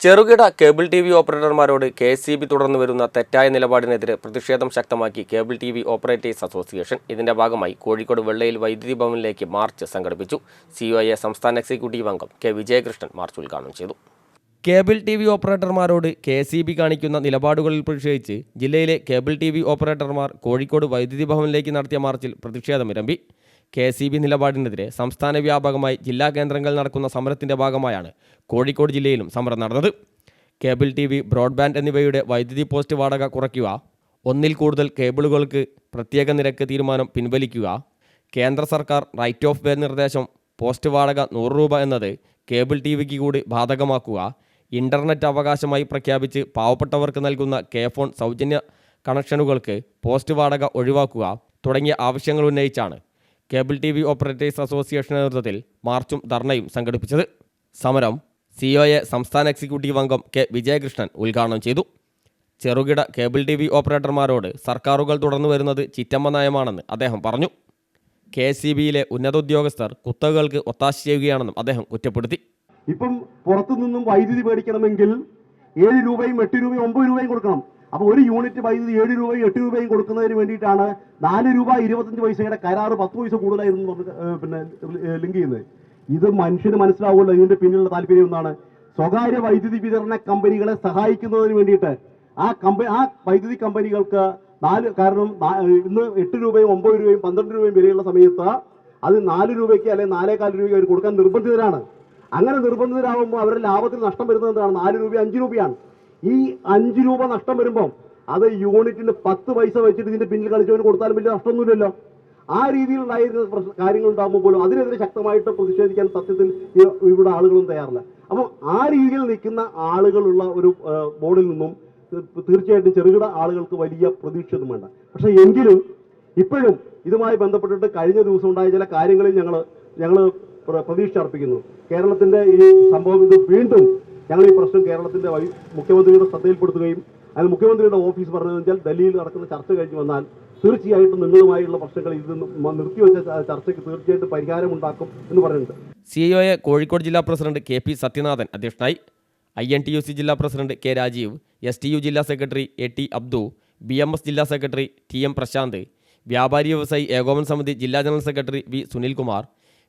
ചെറുകിട cable T V ഓപ്പറേറ്റർമാരോട് K C B തുടർന്ന് വരുന്ന തെറ്റായ നിലപാടിനെതിരെ പ്രതിഷേധം ശക്തമാക്കി cable T V operators association ഇതിന്റെ ഭാഗമായി കോഴിക്കോട് വെള്ളയിൽ വൈദ്യുതി ഭവനിലേക്ക് മാർച്ച് സംഘടിപ്പിച്ചു. സി സംസ്ഥാന എക്സിക്യൂട്ടീവ് അംഗം കെ വിജയകൃഷ്ണൻ മാർച്ച് ഉദ്ഘാടനം ചെയ്തു. കേബിൾ ടി വി ഓപ്പറേറ്റർമാരോട് കെ ഇ ബി കാണിക്കുന്ന നിലപാടുകളിൽ പ്രതിഷേധിച്ച് ജില്ലയിലെ കേബിൾ ടി വി ഓപ്പറേറ്റർമാർ കോഴിക്കോട് വൈദ്യുതി ഭവനിലേക്ക് നടത്തിയ മാർച്ചിൽ പ്രതിഷേധമിരമ്പി കെ എസ് ഇ ബി നിലപാടിനെതിരെ സംസ്ഥാന വ്യാപകമായി ജില്ലാ കേന്ദ്രങ്ങളിൽ നടക്കുന്ന സമരത്തിന്റെ ഭാഗമായാണ് കോഴിക്കോട് ജില്ലയിലും സമരം നടന്നത്. കേബിൾ ടി വി ബ്രോഡ്ബാൻഡ് എന്നിവയുടെ വൈദ്യുതി പോസ്റ്റ് വാടക കുറയ്ക്കുക ഒന്നിൽ കൂടുതൽ കേബിളുകൾക്ക് പ്രത്യേക നിരക്ക് തീരുമാനം പിൻവലിക്കുക കേന്ദ്ര സർക്കാർ റൈറ്റ് ഓഫ് വേ നിർദ്ദേശം പോസ്റ്റ് വാടക നൂറ് രൂപ എന്നത് കേബിൾ ടി വിക്ക് കൂടി ബാധകമാക്കുക ഇന്റർനെറ്റ് അവകാശമായി പ്രഖ്യാപിച്ച് പാവപ്പെട്ടവർക്ക് നൽകുന്ന കെ ഫോൺ സൗജന്യ കണക്ഷനുകൾക്ക് പോസ്റ്റ് വാടക ഒഴിവാക്കുക തുടങ്ങിയ ആവശ്യങ്ങൾ ഉന്നയിച്ചാണ് cable T V operators association നേതൃത്വത്തിൽ മാർച്ചും ധർണയും സംഘടിപ്പിച്ചത് സമരം സിഒഎ സംസ്ഥാന എക്സിക്യൂട്ടീവ് അംഗം കെ വിജയകൃഷ്ണൻ ഉദ്ഘാടനം ചെയ്തു. ചെറുകിട കേബിൾ ടി വി ഓപ്പറേറ്റർമാരോട് സർക്കാരുകൾ തുടർന്നു വരുന്നത് ചിറ്റമ്മ നയമാണെന്ന് അദ്ദേഹം പറഞ്ഞു. കെ സി ബിയിലെ ഉന്നത ഉദ്യോഗസ്ഥർ കുത്തകകൾക്ക് ഒത്താശ ചെയ്യുകയാണെന്നും അദ്ദേഹം കുറ്റപ്പെടുത്തി. ഇപ്പം പുറത്തുനിന്നും വൈദ്യുതി മേടിക്കണമെങ്കിൽ ഏഴ് രൂപയും എട്ട് രൂപയും ഒമ്പത് രൂപയും കൊടുക്കണം. അപ്പോൾ ഒരു യൂണിറ്റ് വൈദ്യുതി ഏഴ് രൂപയും എട്ട് രൂപയും കൊടുക്കുന്നതിന് വേണ്ടിയിട്ടാണ് നാല് രൂപ ഇരുപത്തഞ്ച് പൈസയുടെ കരാറ് പത്ത് പൈസ കൂടുതലായിരുന്നു പിന്നെ ലിങ്ക് ചെയ്യുന്നത്. ഇത് മനുഷ്യന് മനസ്സിലാവുമല്ലോ ഇതിന്റെ പിന്നിലുള്ള താല്പര്യം എന്നാണ് സ്വകാര്യ വൈദ്യുതി വിതരണ കമ്പനികളെ സഹായിക്കുന്നതിന് വേണ്ടിയിട്ട് ആ കമ്പ ആ വൈദ്യുതി കമ്പനികൾക്ക് നാല് കാരണം ഇന്ന് എട്ട് രൂപയും ഒമ്പത് രൂപയും പന്ത്രണ്ട് രൂപയും വിലയുള്ള സമയത്ത് അത് നാല് രൂപയ്ക്ക് അല്ലെങ്കിൽ നാലേകാൽ രൂപയ്ക്ക് അവർ കൊടുക്കാൻ നിർബന്ധിതരാണ്. അങ്ങനെ നിർബന്ധിതരാകുമ്പോൾ അവരുടെ ലാഭത്തിൽ നഷ്ടം വരുന്നത് എന്താണ്? നാല് രൂപ അഞ്ച് രൂപയാണ്. ഈ അഞ്ച് രൂപ നഷ്ടം വരുമ്പോൾ അത് യൂണിറ്റിന് പത്ത് പൈസ വെച്ചിട്ട് ഇതിന്റെ പിന്നിൽ കളിച്ചവന് കൊടുത്താലും വലിയ നഷ്ടമൊന്നുമില്ലല്ലോ. ആ രീതിയിലുണ്ടായിരുന്ന കാര്യങ്ങൾ ഉണ്ടാകുമ്പോൾ പോലും അതിനെതിരെ ശക്തമായിട്ട് പ്രതിഷേധിക്കാൻ സത്യത്തിൽ ഇവിടെ ആളുകളും തയ്യാറില്ല. അപ്പം ആ രീതിയിൽ നിൽക്കുന്ന ആളുകളുള്ള ഒരു ബോർഡിൽ നിന്നും തീർച്ചയായിട്ടും ചെറുകിട ആളുകൾക്ക് വലിയ പ്രതീക്ഷയൊന്നും വേണ്ട. പക്ഷെ എങ്കിലും ഇപ്പോഴും ഇതുമായി ബന്ധപ്പെട്ടിട്ട് കഴിഞ്ഞ ദിവസം ഉണ്ടായ ചില കാര്യങ്ങളിൽ ഞങ്ങൾ ഞങ്ങൾ പ്രതീക്ഷ അർപ്പിക്കുന്നു. കേരളത്തിന്റെ ഈ സംഭവം ഇത് വീണ്ടും ഞങ്ങൾ ഈ പ്രശ്നം കേരളത്തിന്റെ മുഖ്യമന്ത്രിയുടെ ശ്രദ്ധയിൽപ്പെടുത്തുകയും അതിൽ മുഖ്യമന്ത്രിയുടെ ഓഫീസ് പറഞ്ഞതെന്ന് വെച്ചാൽ ഡൽഹിയിൽ നടക്കുന്ന ചർച്ച കഴിഞ്ഞ് വന്നാൽ തീർച്ചയായിട്ടും നിങ്ങളുമായുള്ള പ്രശ്നങ്ങൾ നിന്നും നിർത്തിവെച്ച ചർച്ചയ്ക്ക് തീർച്ചയായിട്ടും പരിഹാരമുണ്ടാക്കും എന്ന് പറഞ്ഞിട്ടുണ്ട്. സിഇഒയെ കോഴിക്കോട് ജില്ലാ പ്രസിഡന്റ് കെ പി സത്യനാഥൻ അധ്യക്ഷനായി. I N T U C ജില്ലാ president K Rajeev S T U ജില്ലാ secretary A T Abdu B M S ജില്ലാ സെക്രട്ടറി ടി എം പ്രശാന്ത് വ്യാപാരി വ്യവസായി ഏകോപന സമിതി ജില്ലാ ജനറൽ സെക്രട്ടറി വി സുനിൽകുമാർ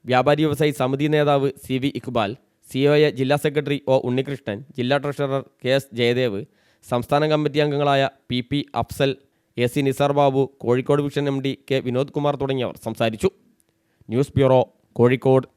വ്യാപാരി വ്യവസായി സമിതി നേതാവ് സി വി ഇക്ബാൽ സിഒഎ ജില്ലാ സെക്രട്ടറി ഒ ഉണ്ണികൃഷ്ണൻ ജില്ലാ ട്രഷറർ കെ എസ് ജയദേവ് സംസ്ഥാന കമ്മിറ്റി അംഗങ്ങളായ P P Afsal A C Nisar Babu Kozhikode vision M D K Vinod Kumar തുടങ്ങിയവർ സംസാരിച്ചു. News bureau Kozhikode.